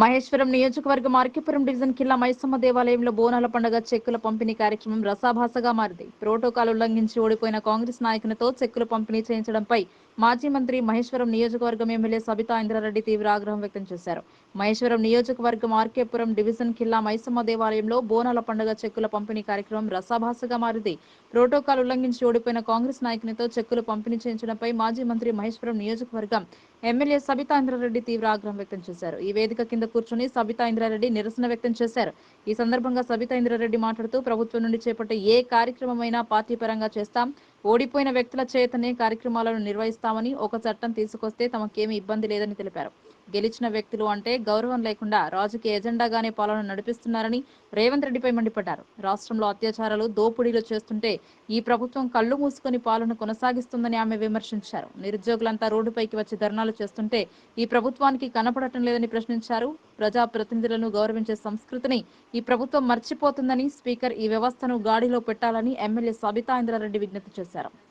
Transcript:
మహేశ్వరం నియోజకవర్గం మార్కిపురం డివిజన్ కిల్లా మైసమ్మ దేవాలయంలో బోనాల పండుగ చెక్కుల పంపిణీ కార్యక్రమం రసాభాసగా మారింది. ప్రోటోకాల్ ఉల్లంఘించి ఓడిపోయిన కాంగ్రెస్ నాయకునితో చెక్కులు పంపిణీ చేయించడంపై మాజీ మంత్రి మహేశ్వరం నియోజకవర్గం ఎమ్మెల్యే సబితా ఇంద్రారెడ్డి తీవ్ర ఆగ్రహం వ్యక్తం చేశారు. మహేశ్వరం నియోజకవర్గం ఆర్కేపురం డివిజన్ కిల్లా మైసమ్మ దేవాలయంలో బోనాల పండుగ చెక్కుల పంపిణీ కార్యక్రమం రసాభాసగా మారింది. ప్రోటోకాల్ ఉల్లంఘించి ఓడిపోయిన కాంగ్రెస్ నాయకునితో చెక్కులు పంపిణీ చేయించడంపై మాజీ మంత్రి మహేశ్వరం నియోజకవర్గం ఎమ్మెల్యే సబితా ఇంద్రారెడ్డి తీవ్ర ఆగ్రహం వ్యక్తం చేశారు. ఈ వేదిక కింద కూర్చుని సబితా ఇంద్రారెడ్డి నిరసన వ్యక్తం చేశారు. ఈ సందర్భంగా సబితా ఇంద్రారెడ్డి మాట్లాడుతూ ప్రభుత్వం నుండి చేపట్టే ఏ కార్యక్రమమైనా పార్టీ పరంగా చేస్తాం. ఓడిపోయిన వ్యక్తుల చేతనే కార్యక్రమాలను నిర్వహిస్తామని ఒక చట్టం తీసుకొస్తే తమకేమీ ఇబ్బంది లేదని తెలిపారు. గెలిచిన వ్యక్తులు అంటే గౌరవం లేకుండా రాజకీయ ఎజెండాగానే పాలన నడిపిస్తున్నారని రేవంత్ రెడ్డిపై మండిపడ్డారు. రాష్ట్రంలో అత్యాచారాలు దోపిడీలు చేస్తుంటే ఈ ప్రభుత్వం కళ్ళు మూసుకొని పాలన కొనసాగిస్తుందని ఆమె విమర్శించారు. నిరుద్యోగులంతా రోడ్డుపైకి వచ్చి ధర్నాలు చేస్తుంటే ఈ ప్రభుత్వానికి కనపడటం లేదని ప్రశ్నించారు. ప్రజా ప్రతినిధులను గౌరవించే సంస్కృతిని ఈ ప్రభుత్వం మర్చిపోతుందని స్పీకర్ ఈ వ్యవస్థను గాడిలో పెట్టాలని ఎమ్మెల్యే సబితా ఇంద్రారెడ్డి విజ్ఞప్తి చేశారు. محترم